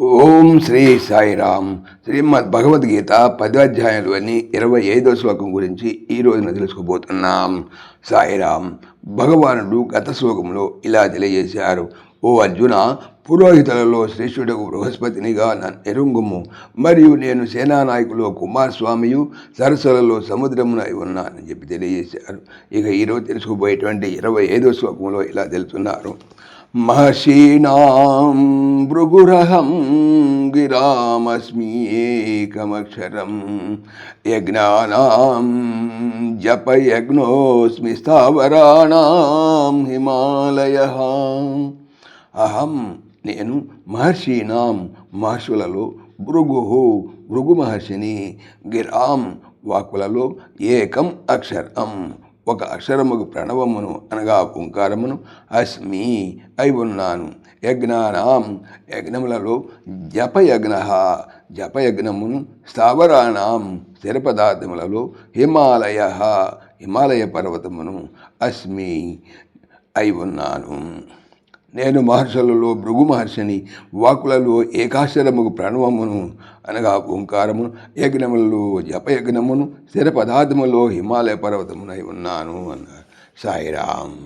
ఓం శ్రీ సాయిరామ్. శ్రీమద్ భగవద్గీత పదాధ్యాయంలోని ఇరవై ఐదో శ్లోకం గురించి ఈ రోజున తెలుసుకోబోతున్నాం. సాయిరామ్ భగవానుడు గత శ్లోకంలో ఇలా తెలియజేశారు. ఓ అర్జున పురోహితులలో శ్రేష్ఠుడకు బృహస్పతినిగా నన్ను ఎరుంగుము. మరియు నేను సేనానాయకులో కుమారస్వామియు సరస్సులలో సముద్రమునై ఉన్నానని చెప్పి తెలియజేశారు. ఇక ఈరోజు తెలుసుకోబోయేటువంటి ఇరవై ఐదో శ్లోకంలో ఇలా తెలుస్తున్నారు. మహర్షీణాం భృగురహం గిరామస్మికమక్షరం యజ్ఞానాం జపయజ్ఞోస్మి స్థావరాణం హిమాలయ. అహం నేను మహర్షీణాం మహర్షులలో భృగు భృగు మహర్షిని గిరాం వాకులలో ఏకం అక్షరం. ఒక అక్షరముకు ప్రణవమును అనగా ఓంకారమును అస్మి అయి ఉన్నాను. యజ్ఞానాం యజ్ఞములలో జపయజ్ఞ జపయజ్ఞమును స్థావరాణం స్థిర పదార్థములలో హిమాలయ హిమాలయ పర్వతమును అస్మి అయి ఉన్నాను. నేను మహర్షులలో భృగు మహర్షిని వాకులలో ఏకాక్షరముకు ప్రణవమును అనగా ఓంకారమును యజ్ఞములలో జపయజ్ఞమును స్థిర పదార్థములో హిమాలయ పర్వతమునై ఉన్నాను అన్నారు సాయిరామ్.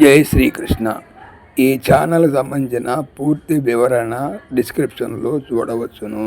జై శ్రీకృష్ణ. ఈ ఛానల్ సంబంధించిన పూర్తి వివరణ డిస్క్రిప్షన్లో చూడవచ్చును.